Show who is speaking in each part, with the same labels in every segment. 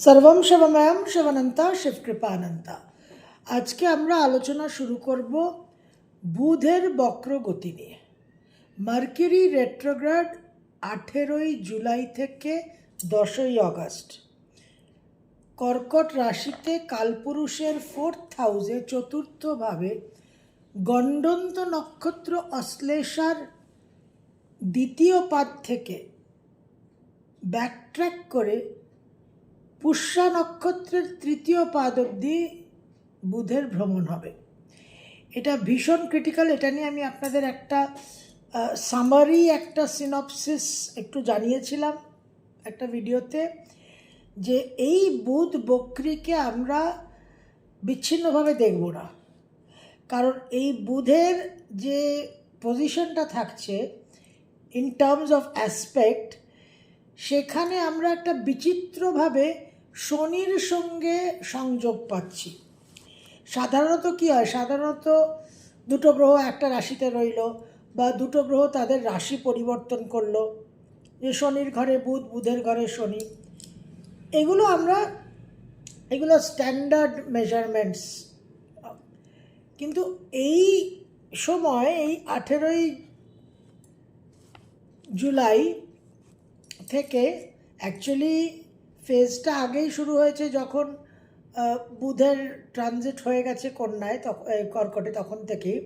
Speaker 1: সর্বম শিবময়ম শিবনন্তা শিবকৃপানন্তা। আজকে আমরা আলোচনা শুরু করব বুধের বক্রগতি নিয়ে। মার্কিউরি রেট্রোগ্রাড আঠেরোই জুলাই থেকে দশই আগস্ট কর্কট রাশিতে কালপুরুষের ফোর্থ হাউসে চতুর্থভাবে গণ্ডন্ত নক্ষত্র অশ্লেষার দ্বিতীয় পাদ থেকে ব্যাকট্র্যাক করে পুষ্যা নক্ষত্রের তৃতীয় পাদ অবধি বুধের ভ্রমণ হবে। এটা ভীষণ ক্রিটিক্যাল এটা নিয়ে আমি আপনাদের একটা সামারি একটা সিনপসিস একটু জানিয়েছিলাম একটা ভিডিওতে যে এই বুধ বক্রিকে আমরা বিচ্ছিন্নভাবে দেখব না। কারণ এই বুধের যে পজিশনটা থাকছে ইন টার্মস অফ অ্যাসপেক্ট সেখানে আমরা একটা বিচিত্রভাবে শনির সঙ্গে সংযোগ পাচ্ছি। সাধারণত কি হয়? সাধারণত দুটো গ্রহ একটা রাশিতে রইল বা দুটো গ্রহ তাদের রাশি পরিবর্তন করল। যে শনির ঘরে বুধ, বুধের ঘরে শনি। এগুলো আমরা, এগুলো স্ট্যান্ডার্ড মেজারমেন্টস কিন্তু এই সময়, এই আঠেরোই জুলাই থেকে অ্যাকচুয়ালি ফেজটা আগেই শুরু হয়েছে যখন বুধের ট্রানজিট হয়ে গেছে কন্যায় তখন কর্কটে তখন থেকেই।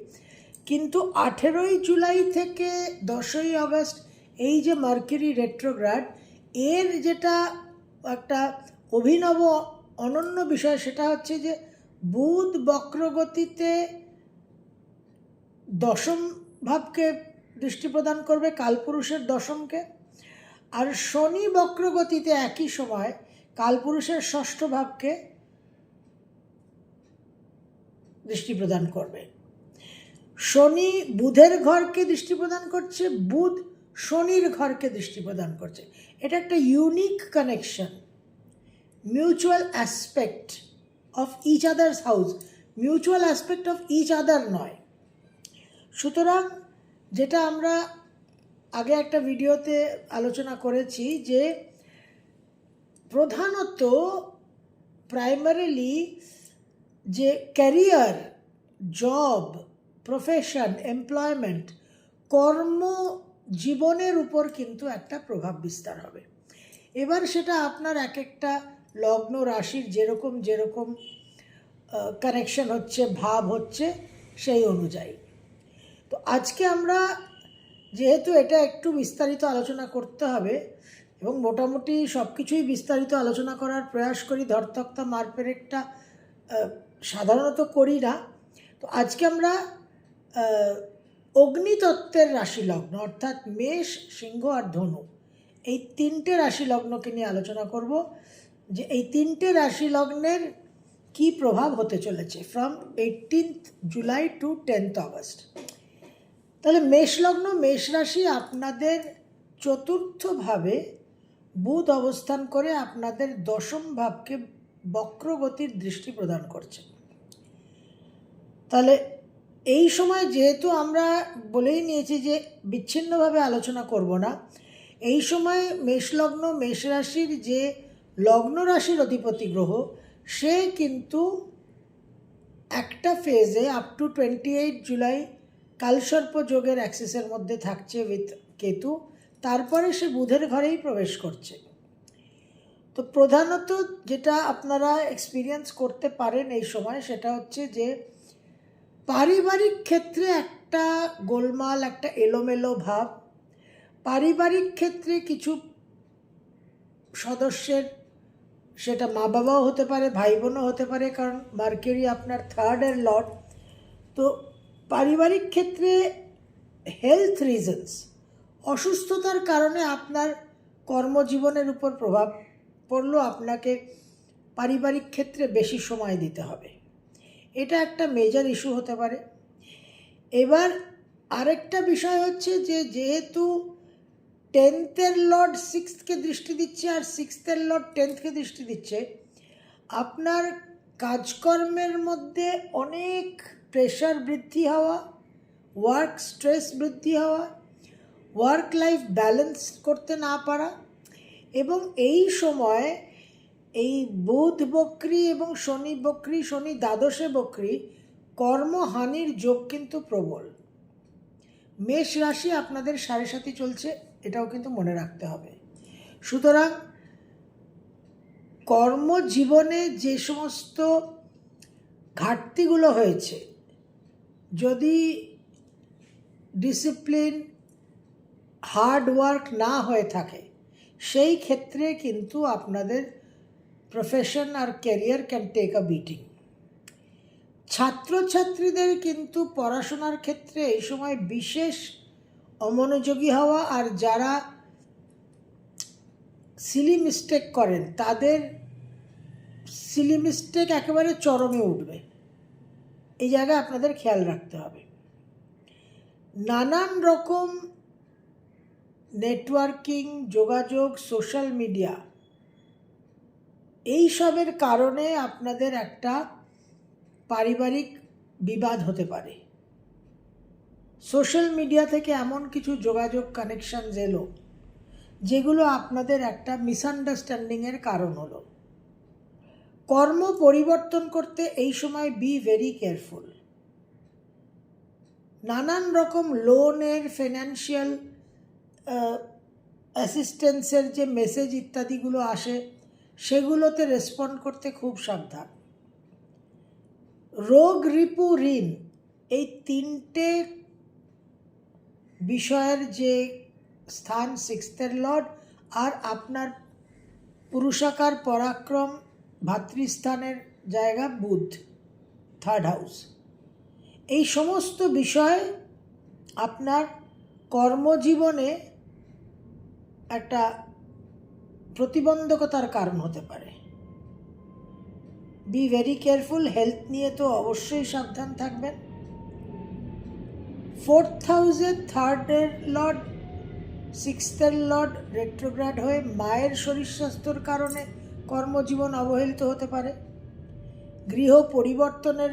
Speaker 1: কিন্তু আঠেরোই জুলাই থেকে দশই আগস্ট এই যে মার্কিউরি রেট্রোগ্রাড এর যেটা একটা অভিনব, অনন্য বিষয় সেটা হচ্ছে যে বুধ বক্রগতিতে দশম ভাবকে দৃষ্টি প্রদান করবে, কালপুরুষের দশমকে। আর শনি বক্রগতিতে একই সময় কালপুরুষের ষষ্ঠ ভাবকে দৃষ্টি প্রদান করবে। শনি বুধের ঘরকে দৃষ্টি প্রদান করছে, বুধ শনির ঘরকে দৃষ্টি প্রদান করছে। এটা একটা unique connection mutual aspect of each others house mutual aspect of each other নয়। সুতরাং যেটা আমরা আগে একটা ভিডিওতে আলোচনা করেছি যে প্রধানত প্রাইমারিলি যে ক্যারিয়ার জব প্রফেশন এমপ্লয়মেন্ট কর্ম জীবনের উপর কিন্তু একটা প্রভাব বিস্তার হবে। এবার সেটা আপনার এক একটা লগ্ন রাশির যেরকম যেরকম কানেকশন হচ্ছে, ভাব হচ্ছে সেই অনুযায়ী। তো আজকে আমরা যেহেতু এটা একটু বিস্তারিত আলোচনা করতে হবে এবং মোটামুটি সব কিছুই বিস্তারিত আলোচনা করার প্রয়াস করি, ধরতক্তা মারপেরেকটা সাধারণত করি না। তো আজকে আমরা অগ্নিতত্ত্বের রাশি লগ্ন অর্থাৎ মেষ, সিংহ আর ধনু এই তিনটে রাশি লগ্নকে নিয়ে আলোচনা করব যে এই তিনটে রাশি লগ্নের কী প্রভাব হতে চলেছে from eighteenth July to tenth August তাহলে মেষলগ্ন মেষ রাশি আপনাদের চতুর্থভাবে বুধ অবস্থান করে আপনাদের দশম ভাবকে বক্রগতির দৃষ্টি প্রদান করছে। তাহলে এই সময় যেহেতু আমরা বলেই নিয়েছি যে বিচ্ছিন্নভাবে আলোচনা করব না, এই সময় মেষলগ্ন মেষ রাশির যে লগ্ন রাশির অধিপতি গ্রহ, সে কিন্তু একটা ফেজে up to twenty eight July কালসর্প যোগের অ্যাক্সেসের মধ্যে থাকছে উইথ কেতু। তারপরে সে বুধের ঘরেই প্রবেশ করছে। তো প্রধানত যেটা আপনারা এক্সপিরিয়েন্স করতে পারেন এই সময় সেটা হচ্ছে যে পারিবারিক ক্ষেত্রে একটা গোলমাল, একটা এলোমেলো ভাব। পারিবারিক ক্ষেত্রে কিছু সদস্যের সেটা মা বাবাও হতে পারে ভাই বোনও হতে পারে, কারণ মার্কেরি আপনার থার্ডের লর্ড তো পারিবারিক ক্ষেত্রে হেলথ রিজনস অসুস্থতার কারণে আপনার কর্মজীবনের উপর প্রভাব পড়ল আপনাকে পারিবারিক ক্ষেত্রে বেশি সময় দিতে হবে। এটা একটা মেজর ইস্যু হতে পারে। এবার আরেকটা বিষয় হচ্ছে যে, যেহেতু টেন্থের লর্ড সিক্সথকে দৃষ্টি দিচ্ছে আর সিক্সথের লর্ড টেন্থকে দৃষ্টি দিচ্ছে, আপনার কাজকর্মের মধ্যে অনেক প্রেশার বৃদ্ধি হওয়া ওয়ার্ক স্ট্রেস বৃদ্ধি হওয়া ওয়ার্ক লাইফ ব্যালেন্স করতে না পারা এবং এই সময় এই বুধ বক্রি এবং শনি বক্রি, শনি দ্বাদশে বক্রি কর্মহানির যোগ কিন্তু প্রবল। মেষ রাশি আপনাদের সাড়ে সাথে চলছে, এটাও কিন্তু মনে রাখতে হবে। সুতরাং কর্মজীবনে যে সমস্ত ঘাটতিগুলো হয়েছে যদি ডিসিপ্লিন হার্ড ওয়ার্ক না হয়ে থাকে, সেই ক্ষেত্রে কিন্তু আপনাদের profession R career can take a beating ছাত্রছাত্রীদের কিন্তু পড়াশোনার ক্ষেত্রে এই সময় বিশেষ অমনোযোগী হওয়া আর যারা সিলি মিস্টেক করেন, তাদের সিলি মিস্টেক একেবারে চরমে উঠবে। এই জায়গায় আপনাদের খেয়াল রাখতে হবে। নানান রকম নেটওয়ার্কিং, যোগাযোগ, সোশ্যাল মিডিয়া এইসবের কারণে আপনাদের একটা পারিবারিক বিবাদ হতে পারে। সোশ্যাল মিডিয়া থেকে এমন কিছু যোগাযোগ কানেকশন এলো, যেগুলো আপনাদের একটা মিসআন্ডারস্ট্যান্ডিংয়ের কারণ হলো। কর্ম পরিবর্তন করতে এই সময় বি ভেরি কেয়ারফুল নানান রকম লোনের ফিনান্সিয়াল অ্যাসিস্ট্যান্সের যে মেসেজ ইত্যাদিগুলো আসে, সেগুলোতে রেসপন্ড করতে খুব সাবধান। রোগ রিপু ঋণ, এই তিনটে বিষয়ের যে স্থান সিক্সথের লর্ড, আর আপনার পুরুষাকার পরাক্রম ভাতৃস্থানের জায়গা বুধ থার্ড হাউস এই সমস্ত বিষয় আপনার কর্মজীবনে একটা প্রতিবন্ধকতার কারণ হতে পারে। বি ভেরি কেয়ারফুল হেলথ নিয়ে তো অবশ্যই সাবধান থাকবেন। ফোর্থ হাউসে থার্ডের লর্ড সিক্সথের লর্ড রেট্রোগ্রাড হয়ে মায়ের শরীর স্বাস্থ্যর কারণে কর্মজীবন অবহেলিত হতে পারে। গৃহ পরিবর্তনের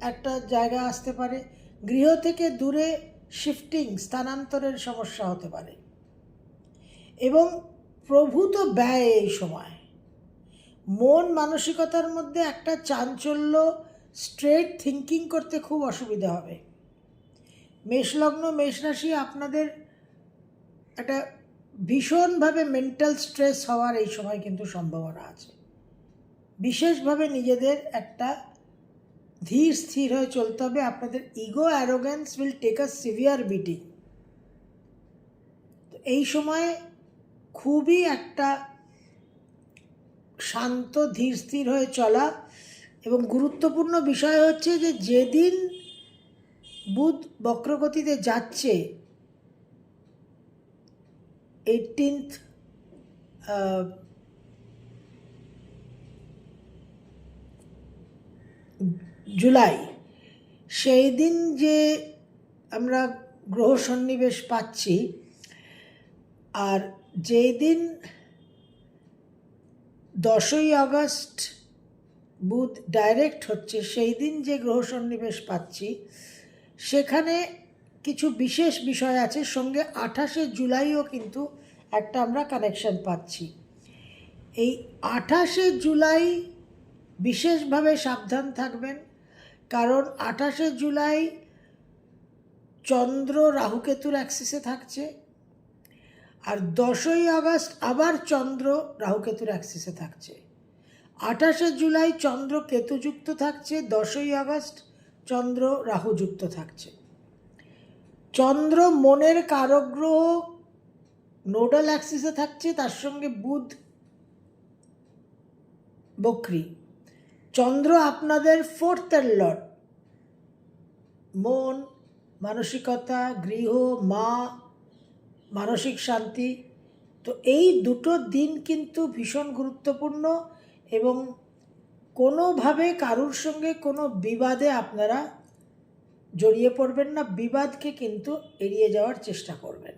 Speaker 1: একটা জায়গা আসতে পারে। গৃহ থেকে দূরে শিফটিং স্থানান্তরের সমস্যা হতে পারে। এবং প্রভূত ব্যয় এই সময়। মন মানসিকতার মধ্যে একটা চাঞ্চল্য স্ট্রেট থিঙ্কিং করতে খুব অসুবিধা হবে। মেষলগ্ন মেষ রাশি আপনাদের একটা ভীষণভাবে মেন্টাল স্ট্রেস হওয়ার এই সময় কিন্তু সম্ভাবনা আছে। বিশেষভাবে নিজেদের একটা ধীর স্থির হয়ে চলতে হবে। আপনাদের ego arrogance will take a severe beating তো এই সময় খুবই একটা শান্ত, ধীর স্থির হয়ে চলা এবং গুরুত্বপূর্ণ বিষয় হচ্ছে যে যেদিন বুধ বক্রগতিতে যাচ্ছে এইটিনথ জুলাই সেই দিন যে আমরা গ্রহ সন্নিবেশ পাচ্ছি, আর যেই দিন দশই আগস্ট বুধ ডাইরেক্ট হচ্ছে সেই দিন যে গ্রহ সন্নিবেশ পাচ্ছি, সেখানে কিছু বিশেষ বিষয় আছে, সঙ্গে আঠাশে জুলাইও কিন্তু একটা আমরা কানেকশন পাচ্ছি। এই আঠাশে জুলাই বিশেষভাবে সাবধান থাকবেন, কারণ আঠাশে জুলাই চন্দ্র রাহুকেতুর অ্যাক্সিসে থাকছে, আর দশই আগস্ট আবার চন্দ্র রাহুকেতুর অ্যাক্সিসে থাকছে। আঠাশে জুলাই চন্দ্র কেতুযুক্ত থাকছে, দশই আগস্ট চন্দ্র রাহুযুক্ত থাকছে। চন্দ্র মনের কারগ্রহ নোডাল অ্যাক্সিসে থাকছে, তার সঙ্গে বুধ বকরি। চন্দ্র আপনাদের ফোর্থের লর্ড। মন, মানসিকতা, গৃহ, মা, মানসিক শান্তি। তো এই দুটো দিন কিন্তু ভীষণ গুরুত্বপূর্ণ এবং কোনোভাবে কারুর সঙ্গে কোনো বিবাদে আপনারা জড়িয়ে পড়বেন না, বিবাদকে কিন্তু এড়িয়ে যাওয়ার চেষ্টা করবেন।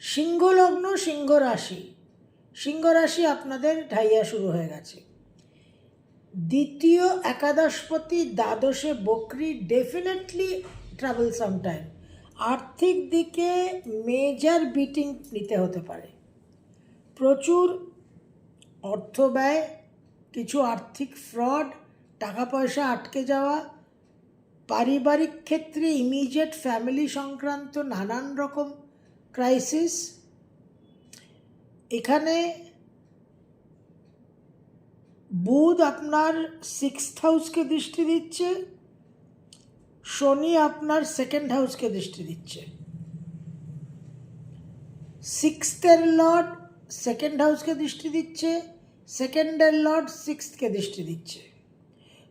Speaker 1: সিংহলগ্ন সিংহ রাশি সিংহ রাশি আপনাদের ঢাইয়া শুরু হয়ে গেছে। দ্বিতীয় একাদশপতি, দ্বাদশে বকরি ডেফিনেটলি ট্রাভেল সামটাইম আর্থিক দিকে মেজার বিটিং নিতে হতে পারে। প্রচুর অর্থ ব্যয়, কিছু আর্থিক ফ্রড টাকা পয়সা আটকে যাওয়া পারিবারিক ক্ষেত্রে ইমিডিয়েট ফ্যামিলি সংক্রান্ত নানান রকম ক্রাইসিস। এখানে বুধ আপনার সিক্সথ হাউসকে দৃষ্টি দিচ্ছে, শনি আপনার সেকেন্ড হাউসকে দৃষ্টি দিচ্ছে। সিক্সথের লর্ড সেকেন্ড হাউসকে দৃষ্টি দিচ্ছে সেকেন্ডের লর্ড সিক্সথকে দৃষ্টি দিচ্ছে।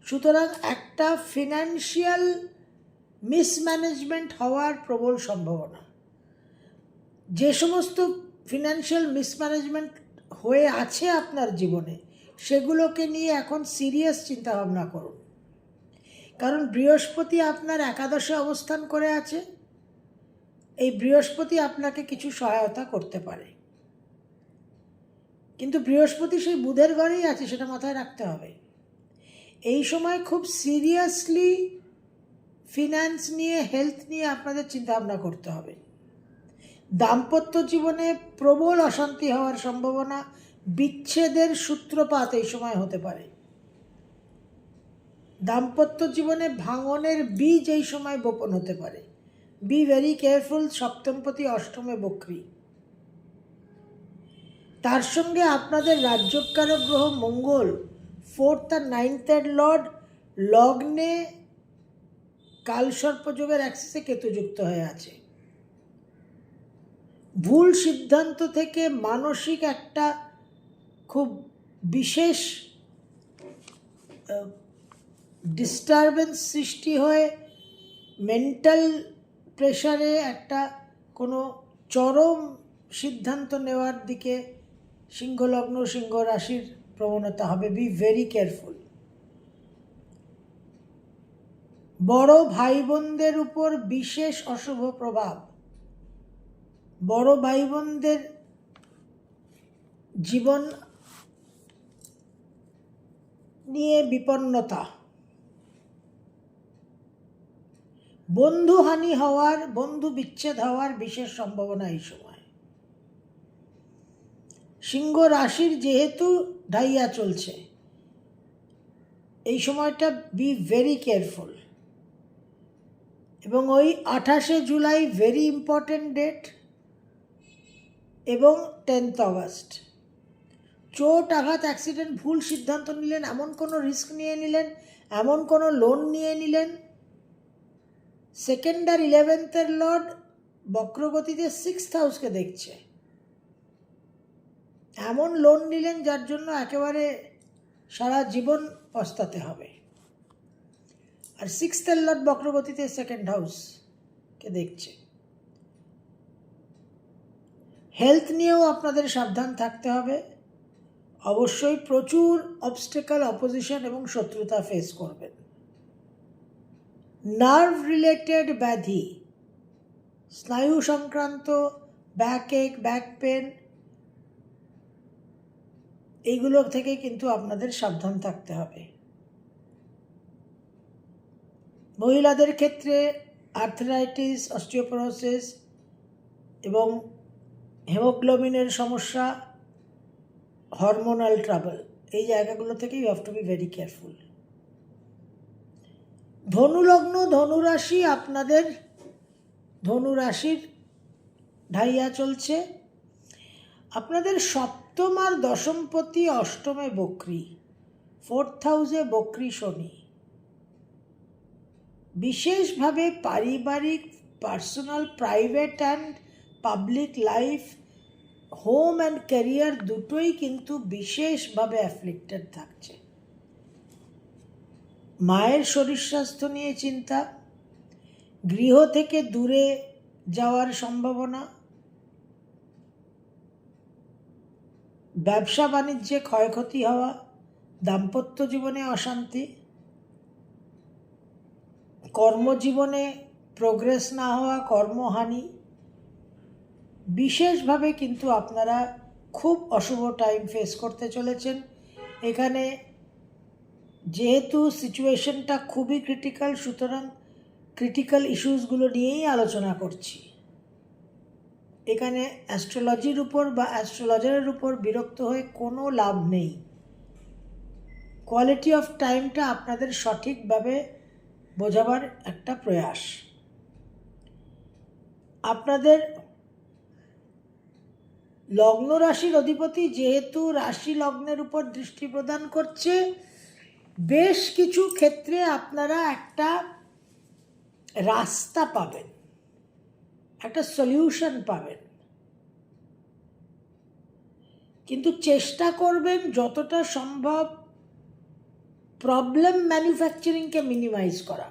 Speaker 1: সুতরাং একটা ফিনান্সিয়াল মিসম্যানেজমেন্ট হওয়ার প্রবল সম্ভাবনা। যে সমস্ত ফিনান্সিয়াল মিসম্যানেজমেন্ট হয়ে আছে আপনার জীবনে, সেগুলোকে নিয়ে এখন সিরিয়াস চিন্তাভাবনা করুন। কারণ বৃহস্পতি আপনার একাদশে অবস্থান করে আছে, এই বৃহস্পতি আপনাকে কিছু সহায়তা করতে পারে। কিন্তু বৃহস্পতি সেই বুধের ঘরেই আছে, সেটা মাথায় রাখতে হবে। এই সময় খুব সিরিয়াসলি ফিনান্স নিয়ে হেলথ নিয়ে আপনাদের চিন্তাভাবনা করতে হবে। দাম্পত্য জীবনে প্রবল অশান্তি হওয়ার সম্ভাবনা, বিচ্ছেদের সূত্রপাত এই সময় হতে পারে। দাম্পত্য জীবনে ভাঙনের বীজ এই সময় বপন হতে পারে। বি ভেরি কেয়ারফুল সপ্তমপতি, অষ্টমে বক্রী। তার সঙ্গে আপনাদের রাজ্যকারক গ্রহ মঙ্গল। ফোর্থ আর নাইনথের লর্ড লগ্নে কালসর্পযোগের অ্যাক্সিসে কেতুযুক্ত হয়ে আছে। ভুল সিদ্ধান্ত থেকে মানসিক একটা খুব বিশেষ ডিস্টারবেন্স সৃষ্টি হয়ে মেন্টাল প্রেশারে একটা কোনো চরম সিদ্ধান্ত নেওয়ার দিকে সিংহলগ্ন সিংহ রাশির প্রবণতা হবে বি ভেরি কেয়ারফুল বড় ভাই বোনদের উপর বিশেষ অশুভ প্রভাব। বড় ভাই বোনদের জীবন নিয়ে বিপন্নতা। বন্ধুহানি হওয়ার, বন্ধু বিচ্ছেদ হওয়ার বিশেষ সম্ভাবনা এই সময়। সিংহ রাশির যেহেতু ঢাইয়া চলছে। এই সময়টা বি ভেরি কেয়ারফুল এবং ওই আঠাশে জুলাই ভেরি ইম্পর্ট্যান্ট ডেট এবং টেন্থ অগস্ট চোট আঘাত অ্যাক্সিডেন্ট ভুল সিদ্ধান্ত নিলেন, এমন কোনো রিস্ক নিয়ে নিলেন, এমন কোনো লোন নিয়ে নিলেন। সেকেন্ডার ইলেভেন্থের লর্ড বক্রগতিতে সিক্সথ হাউসকে দেখছে। এমন লোন নিলেন যার জন্য একেবারে সারা জীবন পস্তাতে হবে। আর সিক্সথের লর্ড বক্রগতিতে সেকেন্ড হাউসকে দেখছে। হেলথ নিয়েও আপনাদের সাবধান থাকতে হবে। অবশ্যই প্রচুর অবস্টেকাল অপোজিশন এবং শত্রুতা ফেস করবেন। নার্ভ রিলেটেড ব্যাধি, স্নায়ু সংক্রান্ত ব্যাক এক ব্যাক পেন এইগুলো থেকে কিন্তু আপনাদের সাবধান থাকতে হবে। মহিলাদের ক্ষেত্রে আর্থরাইটিস অস্টিওপোরোসিস এবং হেমোগ্লোবিনের সমস্যা হরমোনাল ট্রাবল এই জায়গাগুলো থেকে you have to be very careful ধনুলগ্ন ধনুরাশি আপনাদের, ধনুরাশির ঢাইয়া চলছে। আপনাদের সপ্তম আর দশমপতি অষ্টমে বক্রি ফোর্থ হাউসে বক্রি শনি। বিশেষভাবে পারিবারিক personal private and public life home and career দুটোই কিন্তু বিশেষভাবে অ্যাফ্লিক্টেড থাকছে। মায়ের শরীর স্বাস্থ্য নিয়ে চিন্তা, গৃহ থেকে দূরে যাওয়ার সম্ভাবনা ব্যবসা বাণিজ্যে ক্ষয়ক্ষতি হওয়া, দাম্পত্য জীবনে অশান্তি, কর্মজীবনে প্রোগ্রেস না হওয়া, কর্মহানি, বিশেষভাবে কিন্তু আপনারা খুব অশুভ টাইম ফেস করতে চলেছেন। এখানে যেহেতু সিচুয়েশনটা খুবই ক্রিটিক্যাল সুতরাং ক্রিটিক্যাল ইস্যুসগুলো নিয়েই আলোচনা করছি। এখানে অ্যাস্ট্রোলজির উপর বা অ্যাস্ট্রোলজারের উপর বিরক্ত হয়ে কোনো লাভ নেই। কোয়ালিটি অফ টাইমটা আপনাদের সঠিকভাবে বোঝাবার একটা প্রয়াস। আপনাদের লগ্ন রাশির অধিপতি যেহেতু রাশি লগ্নের উপর দৃষ্টি প্রদান করছে, বেশ কিছু ক্ষেত্রে আপনারা একটা রাস্তা পাবেন। একটা সলিউশন পাবেন। কিন্তু চেষ্টা করবেন যতটা সম্ভব প্রবলেম ম্যানুফ্যাকচারিংকে মিনিমাইজ করা।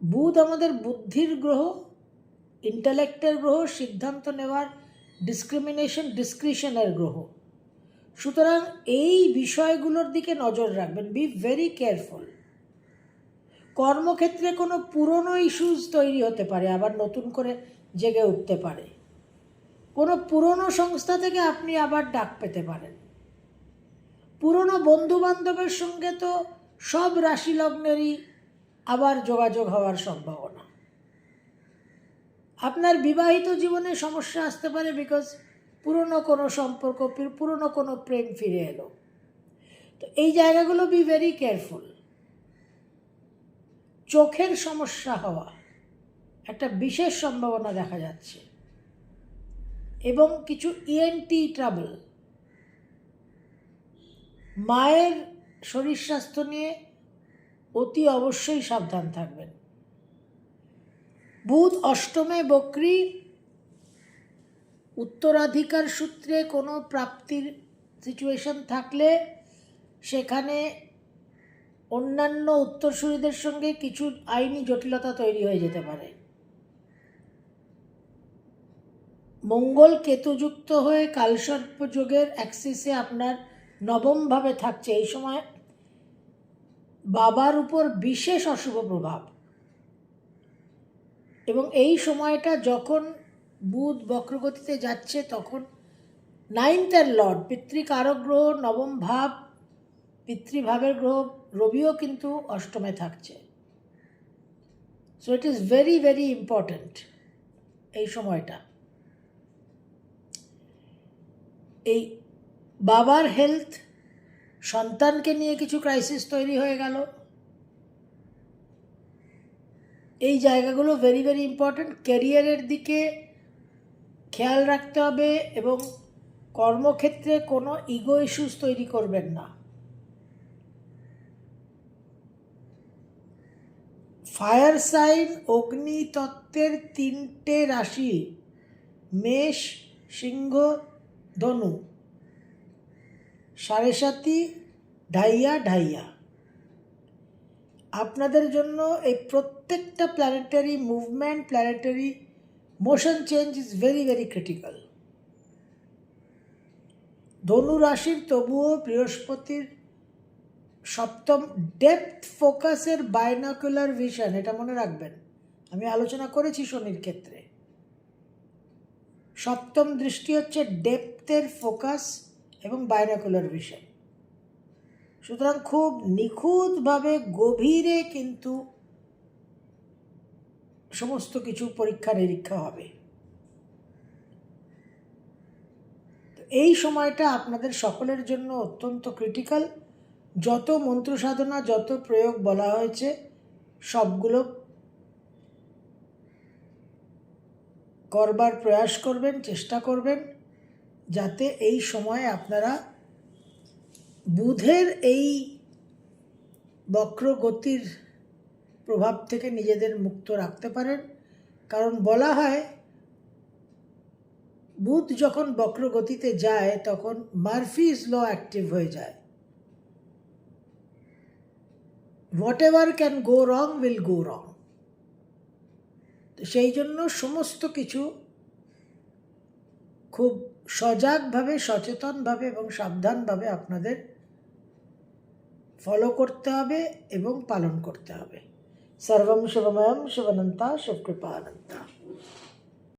Speaker 1: বুধ আমাদের বুদ্ধির গ্রহ ইন্টালেক্টের গ্রহ, সিদ্ধান্ত নেওয়ার ডিসক্রিমিনেশন ডিসক্রিশনের গ্রহ। সুতরাং এই বিষয়গুলোর দিকে নজর রাখবেন বি ভেরি কেয়ারফুল কর্মক্ষেত্রে কোনো পুরনো ইস্যুস তৈরি হতে পারে, আবার নতুন করে জেগে উঠতে পারে। কোনো পুরনো সংস্থা থেকে আপনি আবার ডাক পেতে পারেন। পুরনো বন্ধু বান্ধবের সঙ্গে তো সব রাশি লগ্নেরই আবার যোগাযোগ হওয়ার সম্ভাবনা। আপনার বিবাহিত জীবনে সমস্যা আসতে পারে বিকজ পুরনো কোনো সম্পর্ক, পুরনো কোনো প্রেম ফিরে এলো। তো এই জায়গাগুলো বি ভেরি কেয়ারফুল চোখের সমস্যা হওয়া একটা বিশেষ সম্ভাবনা দেখা যাচ্ছে। এবং কিছু ইএনটি ট্রাবল মায়ের শরীর স্বাস্থ্য নিয়ে অতি অবশ্যই সাবধান থাকবেন। বুধ, অষ্টমে বক্রী, উত্তরাধিকার সূত্রে কোনো প্রাপ্তির সিচুয়েশন থাকলে সেখানে অন্যান্য উত্তরসূরিদের সঙ্গে কিছু আইনি জটিলতা তৈরি হয়ে যেতে পারে। মঙ্গল কেতুযুক্ত হয়ে কালসর্প যোগের অ্যাক্সিসে আপনার নবমভাবে থাকছে। এই সময় বাবার উপর বিশেষ অশুভ প্রভাব। এবং এই সময়টা যখন বুধ বক্রগতিতে যাচ্ছে, তখন নাইনথের লর্ড পিতৃকারক গ্রহ নবম ভাব পিতৃভাবের গ্রহ রবিও কিন্তু অষ্টমে থাকছে। So it is very very important এই সময়টা। এই বাবার হেলথ সন্তানকে নিয়ে কিছু ক্রাইসিস তৈরি হয়ে গেল। এই জায়গাগুলো ভেরি ভেরি ইম্পর্ট্যান্ট ক্যারিয়ারের দিকে খেয়াল রাখতে হবে এবং কর্মক্ষেত্রে কোনো ইগো ইস্যুস তৈরি করবেন না। ফায়ার সাইন অগ্নি তত্ত্বের তিনটে রাশি, মেষ, সিংহ, ধনু। সাড়ে সাতি ঢাইয়া ঢাইয়া আপনাদের জন্য এই প্রত্যেকটা planetary movement planetary motion change is very very critical ধনু রাশির তবুও বৃহস্পতির সপ্তম ডেপথ ফোকাসের বাইনাকুলার ভিশন এটা মনে রাখবেন। আমি আলোচনা করেছি শনির ক্ষেত্রে। সপ্তম দৃষ্টি হচ্ছে ডেপথের ফোকাস এবং বাইনাকুলার ভিশন সুতরাং খুব নিখুঁতভাবে, গভীরে কিন্তু সমস্ত কিছু পরীক্ষা নিরীক্ষা হবে এই সময়টা আপনাদের সকলের জন্য অত্যন্ত ক্রিটিক্যাল যত মন্ত্র সাধনা, যত প্রয়োগ বলা হয়েছে, সবগুলো করবার প্রয়াস করবেন, চেষ্টা করবেন, যাতে এই সময়ে আপনারা বুধের এই বক্রগতির প্রভাব থেকে নিজেদের মুক্ত রাখতে পারেন। কারণ বলা হয়, বুধ যখন বক্রগতিতে যায়, তখন মার্ফিজ ল অ্যাক্টিভ হয়ে যায়। What can go wrong will go wrong তো সেই জন্য সমস্ত কিছু খুব সজাগভাবে, সচেতনভাবে এবং সাবধানভাবে আপনাদের ফলো করতে হবে এবং পালন করতে হবে। সর্বম শুভময়ম, শুভনন্তা শিবকৃপানন্তা